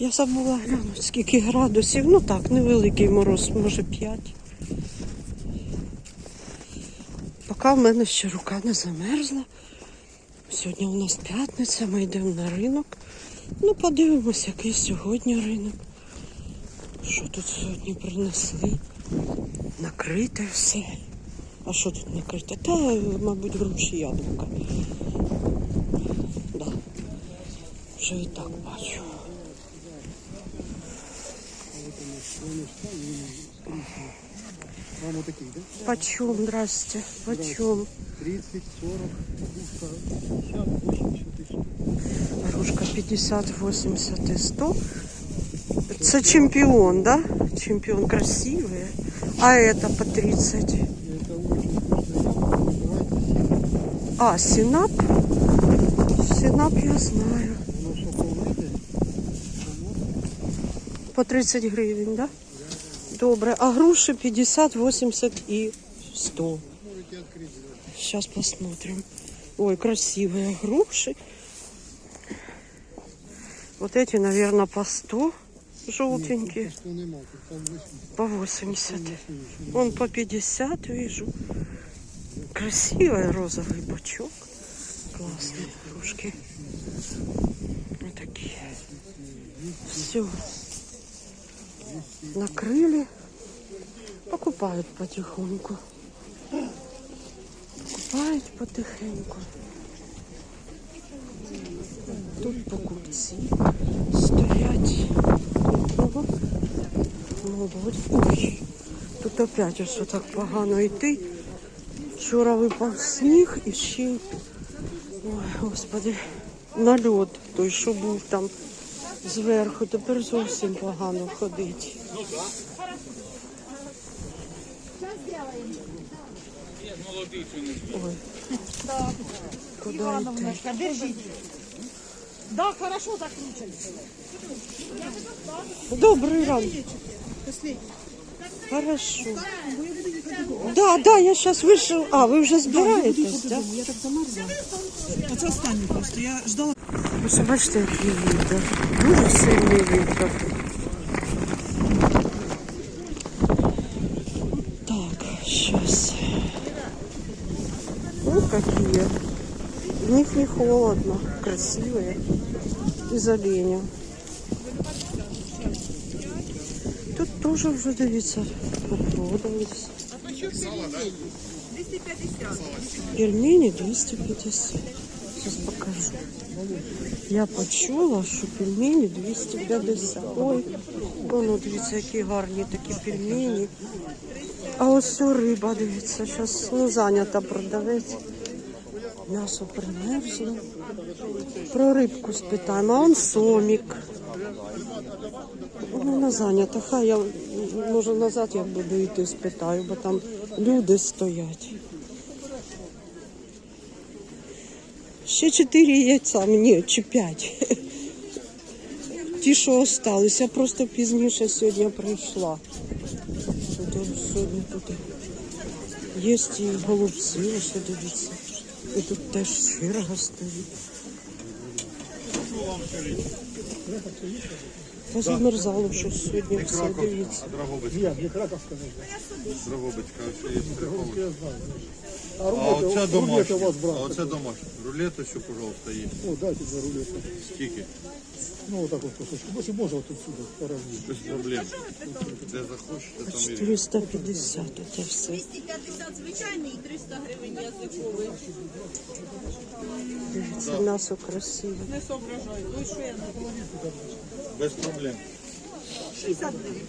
Я забула глянути, скільки градусів. Ну так, невеликий мороз, може 5. Поки в мене ще рука не замерзла. Сьогодні у нас п'ятниця, ми йдемо на ринок. Ну, подивимось, який сьогодні ринок. Що тут сьогодні принесли? Накрите все. А що тут накрите? Та, мабуть, груші яблука. Да. Вже і так бачу. Вам отакий, да? Почем, здрасте, почем? 30, 40, грушка 50, 80 тисяч. Грушка 50, 80 и 100. Это чемпион, да? Чемпион красивый. А это по 30. Это очень вкусное яблоко. Называется А, синап? Синап я знаю. Воно соковите. По 30 гривень, да? Добре. А груши 50, 80 и 100. Можете открыть. Сейчас посмотрим. Ой, красивые груши. Вот эти, наверное, по 100 желтенькие. Что нема, тут там 80. По 80. Вон по 50 вижу. Красивый розовый бачок. Классные кружки. Вот такие. Все. Накрыли. Покупают потихоньку. Покупают потихоньку. Тут покупці стоять. Ой, тут опять ось так погано йти. Вчора випав сніг і ще, ой, господи, нальот той, що був там зверху, тепер зовсім погано ходить. Ой, куди йти? Держите. Да, хорошо закручен. Добрий ранок. Хорошо. Да, да, я сейчас вышел. А, вы уже збираєтесь, да? Я так замерзла. Оце останнє просто. Я ждала. Ось бачите, який вітер. Дуже сильний вітер. Так, сейчас. Ну, какие. В них не холодно, красивые. Из оленя. Тут вже дивіться, попродались. Пельмени 250. Сейчас покажу. Я почула, що пельмені 250. Ой, воно дивіться, які гарні такі пельмені. А ось ця риба, дивіться, зараз ну, зайнята продавець. М'ясо примерзло. Про рибку спитаємо, а он сомік. Вона зайнята. Хай я може назад як буду йти, спитаю, бо там люди стоять. Ще чотири яйця мені, чи п'ять. Ті, що остались. Я просто пізніше сьогодні прийшла. Сьогодні тут є і голубці, ось дивіться. І тут теж черга стоїть. Та замерзало щось сьогодні все, дивіться. Краковська Дрогобицька, ще є страховка. А А оце домашнє. у вас А оце домашнє. Рулет ще, пожалуйста, є. О, дайте за рулетку. Скільки? Ну, вот так вот кусочек. Больше можно вот отсюда поразить. Без проблем. Де захочете, там і 450 це все. 250 звичайний і 300 гривень язиковий. Дивіться, м'ясо красиве. Не соображаю. Ой, що я не без проблем. 60 гривень.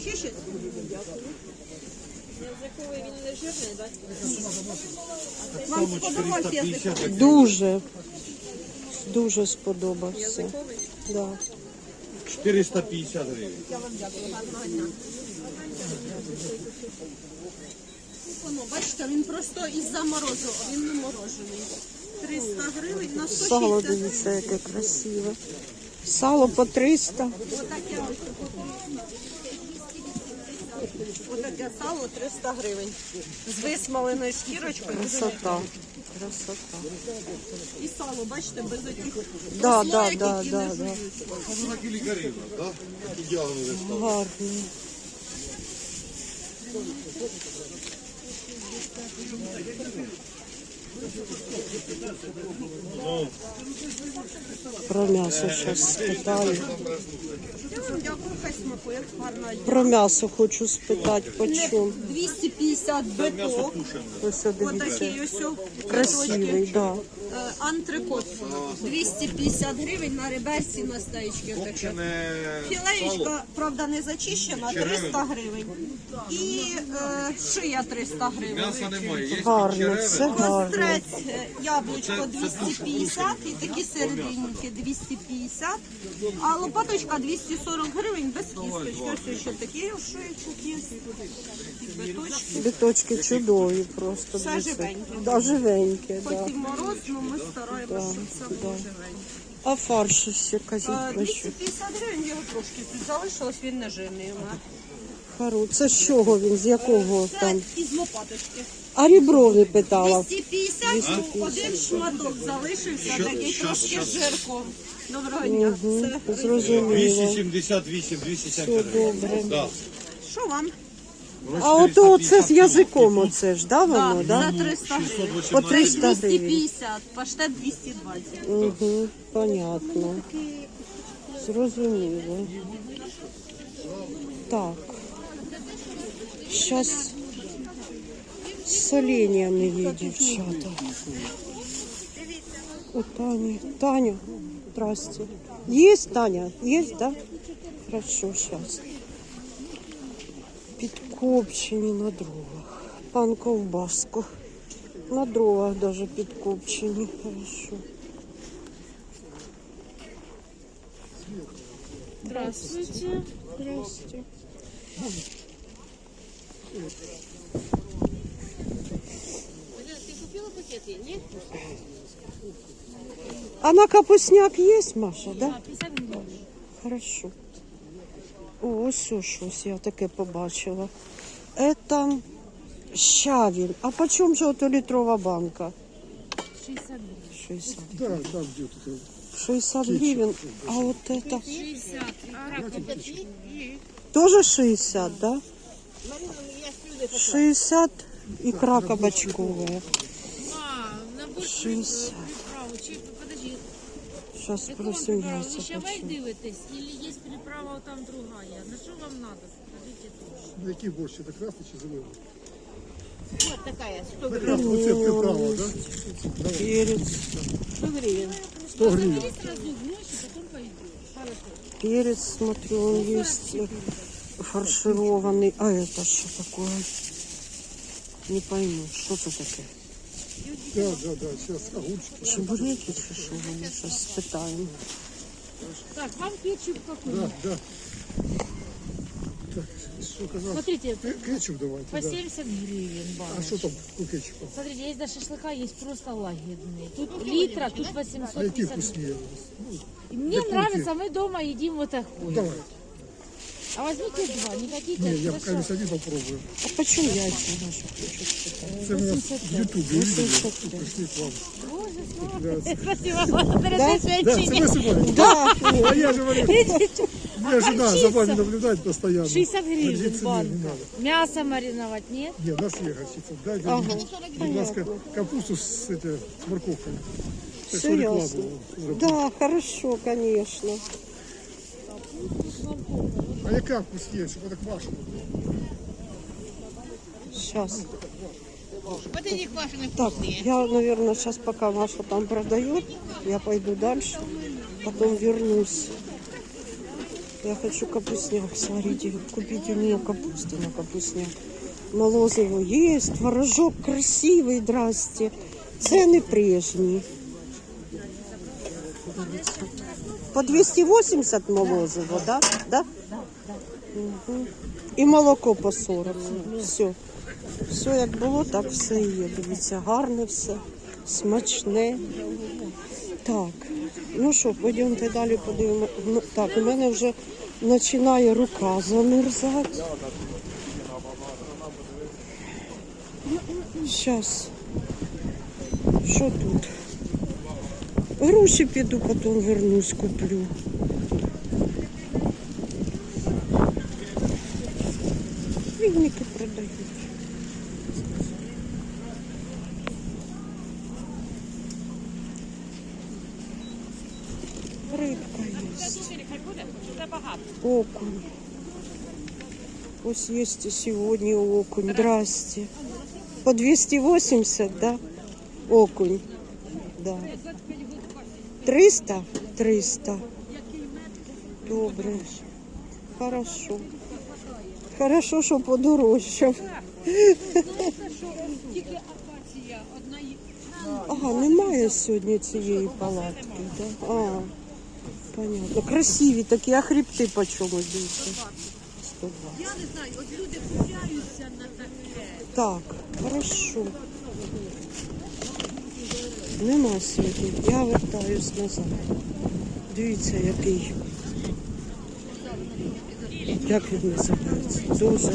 Ще 6 гривень, дякую. Язиковий він не жирний, так? Вам Тому сподобався 450 язиковий? як Дуже, Дуже сподобався. Да. 450 гривень. Я вам дякую. Гарного дня. Воно, бачите, він просто із-за морозу, він не морожений. 300 гривень на 160 Сало, дивіться, яке красиве. Сало по 300. Отаке ось. Отаке сало 300 гривень. З висмаленою шкірочкою. Красота. Красота. І сало, бачите, без отих Да, да, прослоєк, да, які да, не да. жуються. Може на кілі гривень, так? Такі діагнози стали. Гарний. Про м'ясо зараз спитаю. Дякую, хай смакує. Про м'ясо хочу спитати, по чому. 250 биток. Ось о, дивіться. Отакий ось о, Красивий, биточки. да. Е, Антрикот 250 гривень на реберці на сало. Філеєчка, правда, не зачищена, 300 гривень. І е, шия 300 гривень. Гарно, це гарно. Острець, е, яблучко 250 і такі серединки 250, а лопаточка 240 гривень без кісточки. Ось ще такі шиєчок є. І биточки. Біточки чудові просто. Все дивіться. живеньке. Да, Хоч да. і мороз, але ми стараємося, щоб все було живеньке. А фарш ще Е, кажіть про що. 250 гривень його трошки тут залишилось, він не жирний у мене. Хару. Це з чого він, з якого Це там? із лопаточки. А рібро не питала. 250, один шматок залишився, такий трошки з жирком. Доброго дня. Це Зрозуміло. 278, Все добре. Да. що вам? А ото це з язиком оце ж, да, воно, Да, да? за 300 гривень. По 300 гривень. 250, паштет 220. Угу, понятно. Зрозуміло. Так. Зараз з соленьями є дівчата. У Тані. Таня, здрасте. Есть, Таня? Есть, да? Хорошо, сейчас. Підкопчені на дровах. Пан ковбаску. На дровах даже підкопчені. Хорошо. Здравствуйте. Здрасте. Ты купила пакеты? Нет? А на капусняк есть, Маша, да? 50 гривен. Хорошо. О, ось о, щось я таке побачила. Это щавель. А почем же ото літрова банка? 60 гривен. 60. Да, да, где тут. 60 гривен. А вот это 60. А рак тоже 60, да? 60 икра кабачковая. А, набор 60. Сейчас просимо м'ясо. Ви ще ви дивитесь, і є приправа там другая? На что вам надо? Скажите. тут. Які борщі, так красний чи зелений? Вот такая, 100 гривен. Ну, це приправа, да? Перець. 100 гривен. 100 гривен. Перец, смотрю, ну, он есть э, фаршированный. А это что такое? Не пойму, что это такое? Да, да, да. Зараз огурчики. Чебуреки чи що вони зараз спитаємо. Так, вам кетчуп какой? Да, да. Так, що казав? Смотрите, Ке- Кетчуп давайте, по да. 70 гривен А баночка. що там у кетчупа? Смотрите, есть до шашлыка, есть просто лагерные. Тут литра, тут А які 850 вкусніє? Мне нравится, мы дома едим вот такой. Давай. А возьмите два, не хотите? Ні, я За поки что? один попробую. А почем яйця наші хочу спитати? Це ми нас в Ютубі увидели. 85. Пришли к вам. Боже, Да, Спасибо вам, дорогой Да, це женщине. ви сьогодні? Да, А я же говорю, моя жена за вами наблюдает постоянно. 60 гривен Гордиться не банка. надо. Мясо мариновать, нет? Ні, у нас є горчиця. Дайте мені, будь ласка, капусту з, это, з морковкою. Так все що рекламу ясно. зробити. Да, хорошо, конечно. А яка вкусніше, щоб так квашено було? Сейчас. Так, я, наверное, сейчас пока Маша там продает, я пойду дальше, потом вернусь. Я хочу капустняк сварить и купить у нее капусты на капустняк. Молозиво есть, творожок красивый, здрасте. Цены прежние. По 280 молозиво, да? Да? І молоко по 40. Все. Все як було, так все і є. Дивіться, гарне все, смачне. Так, ну що, пойдемте далі подивимося. Ну, так, у мене вже починає рука замерзати. Зараз. Що тут? Груші піду, потім вернусь, куплю. Вінники продають. Рибка є. Окунь. Ось є і сьогодні окунь. Здрасте. По 280, да? Окунь. Да. 300? 300. Добре. Хорошо. Хорошо, що подорожчав. Ага, немає сьогодні цієї палатки, понятно. Красиві такі, а хребти по чому? 120. Я не знаю, от люди купляються на таке. Так, хорошо. Нема сьогодні. Я вертаюсь назад. Дивіться, який. Як він називається? Дозер.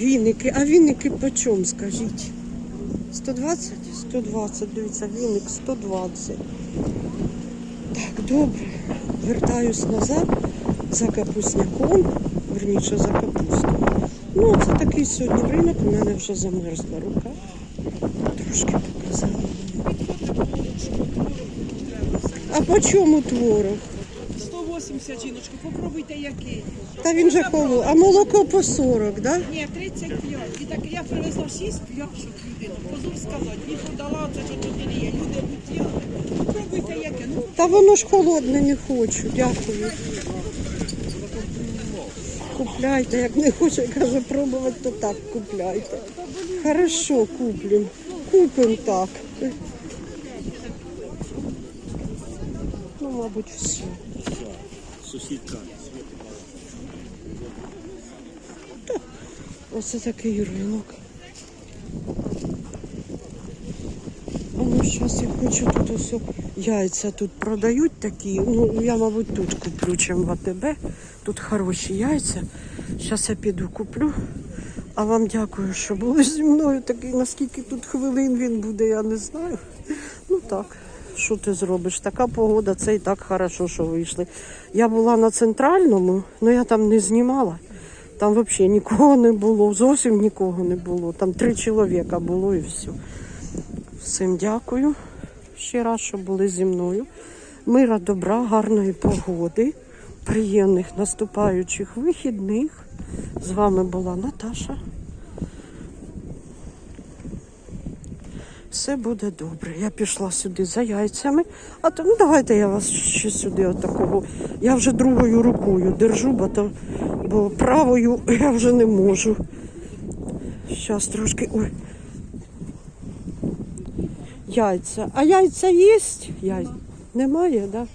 Віники. А віники по чому, скажіть? 120? 120, дивіться, віник 120. Так, добре. Вертаюсь назад за капусняком, верніше за капустою. Ну, це такий сьогодні ринок, у мене вже замерзла рука. Трошки показала. А по чому творог? 180, жіночко, попробуйте який. Та він же коло. А молоко по 40, да? Ні, 35. І так я привезла 6 пляшок людину. Позор сказати, дві подала, це що тут не є. Люди бутіли. Попробуйте яке. Ну, Та воно ж холодне не хочу. Дякую. Купляйте, як не хоче, каже, пробувати, то так купляйте. Хорошо, куплю. Купимо так. Ну, мабуть, все. Так, Оце такий ринок. Ну зараз я хочу тут ось яйця тут продають такі. Ну я, мабуть, тут куплю, чим в АТБ. Тут хороші яйця. Зараз я піду куплю. А вам дякую, що були зі мною. Такий, наскільки тут хвилин він буде, я не знаю. Ну так, що ти зробиш? Така погода, це і так хорошо, що вийшли. Я була на центральному, але я там не знімала. Там взагалі нікого не було, зовсім нікого не було. Там три чоловіка було і все. Всім дякую ще раз, що були зі мною. Мира, добра, гарної погоди, приємних наступаючих вихідних. З вами була Наташа. Все буде добре. Я пішла сюди за яйцями. А то ну давайте я вас ще сюди отакого. Я вже другою рукою держу, бо, то, бо правою я вже не можу. Зараз трошки. Ой. Яйця. А яйця є? Яй... Немає, так? Да?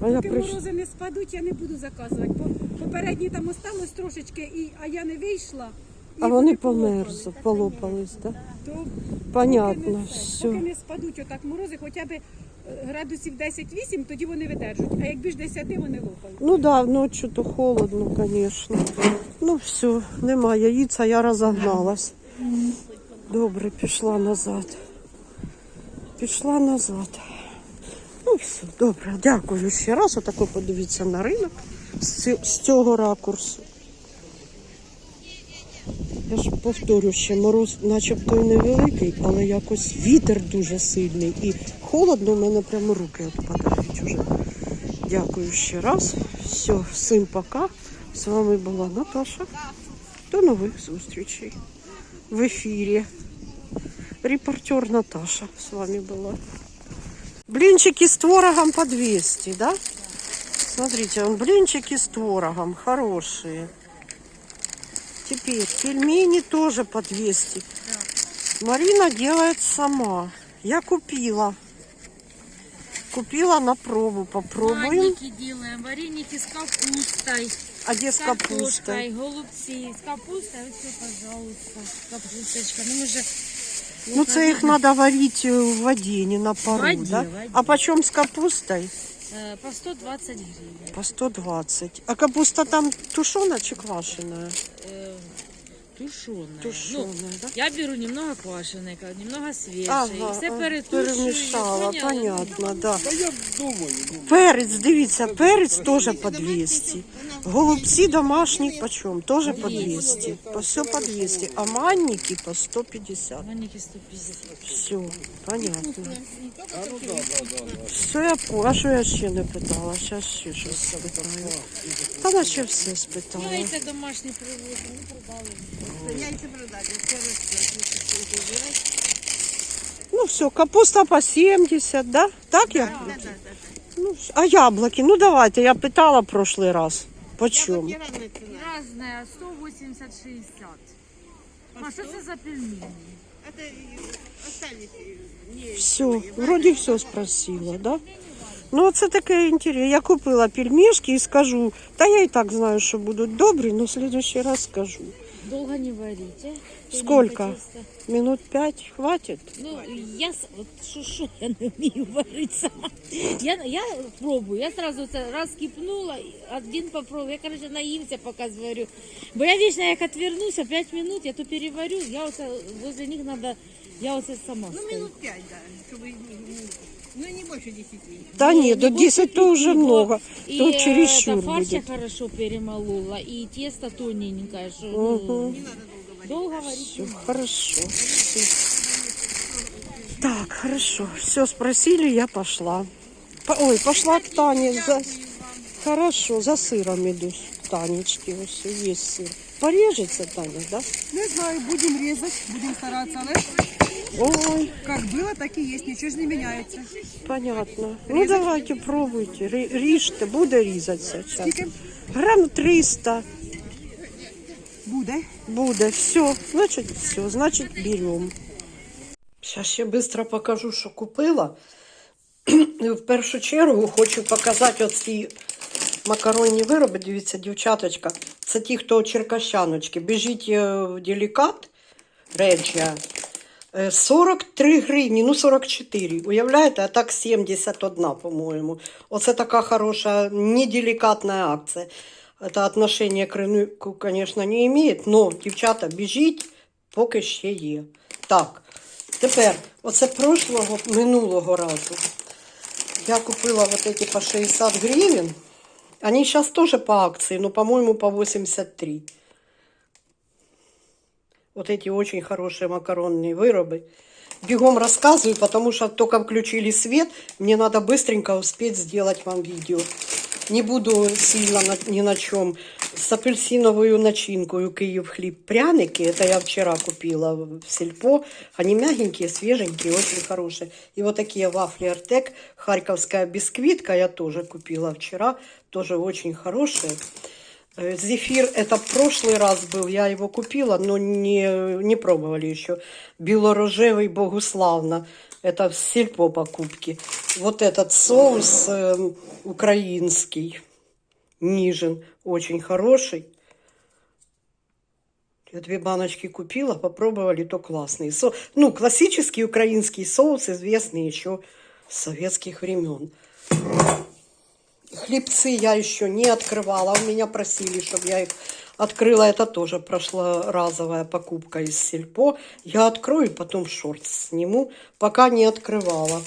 А я Поки прийшла. морози не спадуть, я не буду заказувати. Бо попередні там осталось трошечки, і, а я не вийшла. і А вони померзли, полопались, так? Да? Понятно, поки не, все. поки не спадуть отак морози, хоча б е, градусів 10-8, тоді вони видержать. А як більш 10, вони лопають. Ну да, ночі то холодно, звісно. Ну все, немає яйця, я розогналась. Добре, пішла назад. Пішла назад. Ну все, добре, дякую ще раз. Отако подивіться на ринок з цього ракурсу. Я ж повторю ще мороз, начебто і невеликий, але якось вітер дуже сильний і холодно, у мене прямо руки відпадають уже. Дякую ще раз. Все, всім пока. З вами була Наташа. До нових зустрічей в ефірі. Репортер Наташа с вами была. Блинчики с творогом по 200, да? Смотрите, он блинчики с творогом, хорошие. Теперь пельмени тоже по 200. Марина делает сама. Я купила. Купила на пробу, попробуем. Вареники делаем, вареники с капустой, А где с с капустой? картошкой, голубцы. С капустой, вот все, пожалуйста, капусточка. Ну, мы же... Ну, це їх треба варити в воді, не на пару, воді, да? воді. А почем з капустою? Э, по 120 гривень. По 120. А капуста там тушена чи квашена? Тушеное. Тушеное, ну, да? Я беру немного квашеной, немного свежей. Ага, все а, перетушую. перемішала, поняла? понятно, да. Та я думаю, ну, Перець, дивіться, перець теж по 200. Голубці домашні почем? Теж по 200. По все по 200. А манники по 150. Маленький 150. Все, понятно. Все, я по... А що я ще не питала? Зараз ще щось спитаю. Та на ще все спитала. Яйця домашні привозили, ну продали. Ну все, капуста по 70, да? Так я? Ну, а яблоки? Ну давайте, я питала в прошлый раз. Почем? Разне 180-60. А що це за пельмені? Все, вроде все спросила, да? Ну, це таке інтересно. Я купила пельмешки і скажу, та я і так знаю, що будуть добрі, але в следующий раз скажу. Долго не варите. Сколько? Минут пять хватит? Ну, я с- от що, що я не вмію варити сама. Я, я пробую, я сразу це раз кипнула, один попробую. Я, короче, наїмся, поки зварю. Бо я вічно, як а 5 минут, я то переварю, я оце, возле них надо, я оце сама Ну, стою. минут пять, да, чтобы... Ну, не больше десяти. Да Ну, нет, до не 10 то уже много. И То э, чересчур это фарш я будет. хорошо перемолола, и тесто тоненькое, что ну, долго варить. Все, хорошо. Всё. Так, хорошо. Все спросили, я пошла. По- Ой, пошла к Тане. За... Хорошо, за сыром иду. к Танечке, все, есть сыр. Порежется, Таня, да? Не знаю, будемо різати, будемо старатися, але Ой, як було, так і є, нічого ж не міняється. понятно. Ну, давайте, пробуйте. Ри- Ріжте, буде різатися. щас. Скільки? Грам 300 Буде. буде. Все, значить, все, значить, беремо. Зараз ще швидко покажу, що купила. В першу чергу хочу показати оці макаронні вироби. Дивіться, дівчаточка. Це ті, хто черкащаночки. Біжіть е, в делікат, речія. Е, 43 гривні, ну 44. Уявляєте, а так 71, по-моєму. Оце така хороша, неделикатна акція. Это отношение к ринку, конечно, не имеет, но, дівчата, біжіть, поки ще є. Так, тепер, оце прошлого, минулого разу. Я купила вот эти по 60 гривен. Они сейчас тоже по акции, но, по-моему, по 83. Вот эти очень хорошие макаронные вырубы. Бегом рассказываю, потому что только включили свет. Мне надо быстренько успеть сделать вам видео. Не буду сильно на, ни на чем. С апельсиновую начинкой Киев хлеб пряники. Это я вчера купила в сельпо. Они мягенькие, свеженькие, очень хорошие. И вот такие вафли Артек. Харьковская бисквитка я тоже купила вчера. Тоже очень хорошие. Э, Зефир это прошлый раз был, я его купила, но не, не пробовали еще. Белорожевый Богуславна, это сельпо покупки. Вот этот соус э, украинский, Нижин, очень хороший. Я две баночки купила, попробовали, то классный. Со... Ну, классический украинский соус, известный еще с советских времен. Хлебцы я еще не открывала. У меня просили, чтобы я их открыла. Это тоже прошлоразовая покупка из Сельпо. Я открою, потом шорт сниму. Пока не открывала.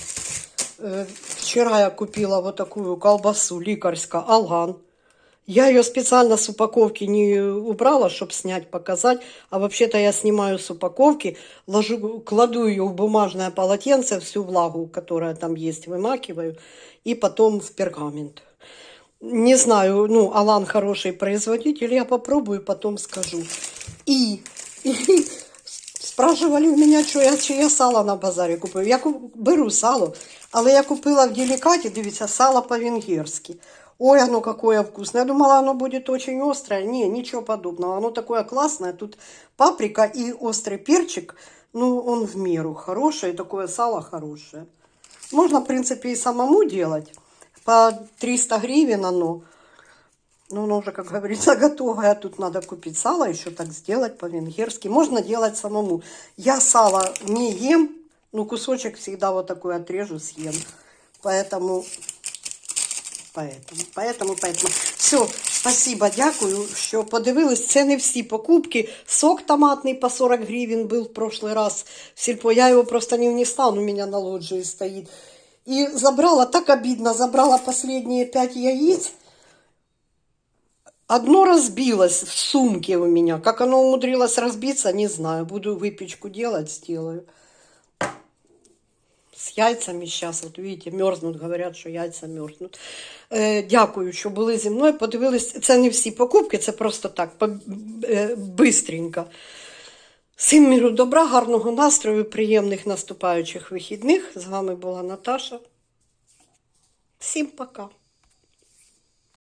Э, Вчера я купила вот такую колбасу ликарска Алган. Я ее специально с упаковки не убрала, чтобы снять, показать. А вообще-то я снимаю с упаковки, ложу, кладу ее в бумажное полотенце, всю влагу, которая там есть, вымакиваю, и потом в пергамент. Не знаю, ну, Алан хороший производитель, я попробую, потом скажу. И, и спрашивали у меня, що я, чи я сало на базарі купую. Я куп- беру сало, але я купила в деликате, дивіться, сало по-венгерски. Ой, оно какое вкусное. Я думала, оно будет очень острое. Не, ничего подобного. Оно такое классное. Тут паприка и острый перчик. Ну, он в меру хороший. Такое сало хорошее. Можно, в принципе, и самому делать. По 300 гривен оно. Ну, оно уже, как говорится, готовое. Тут надо купить сало, еще так сделать по-венгерски. Можно делать самому. Я сало не ем, но кусочек всегда вот такой отрежу, съем. Поэтому Поэтому, поэтому, поэтому. Все, спасибо, дякую, що подивились. Це не всі покупки. Сок томатний по 40 гривен был в прошлый раз в сельпо. Я его просто не внесла, он у меня на лоджии стоит. И забрала, так обидно, забрала последние пять яиц. Одно разбилось в сумке у меня. Как оно умудрилось разбиться, не знаю. Буду выпечку делать, сделаю. З яйцями зараз, от видите, мерзнуть, говорять, що яйця мерзнуть. Е, дякую, що були зі мною. Подивились, це не всі покупки, це просто так, по, е, бистренько. Всім міру добра, гарного настрою, приємних наступаючих вихідних. З вами була Наташа. Всім пока.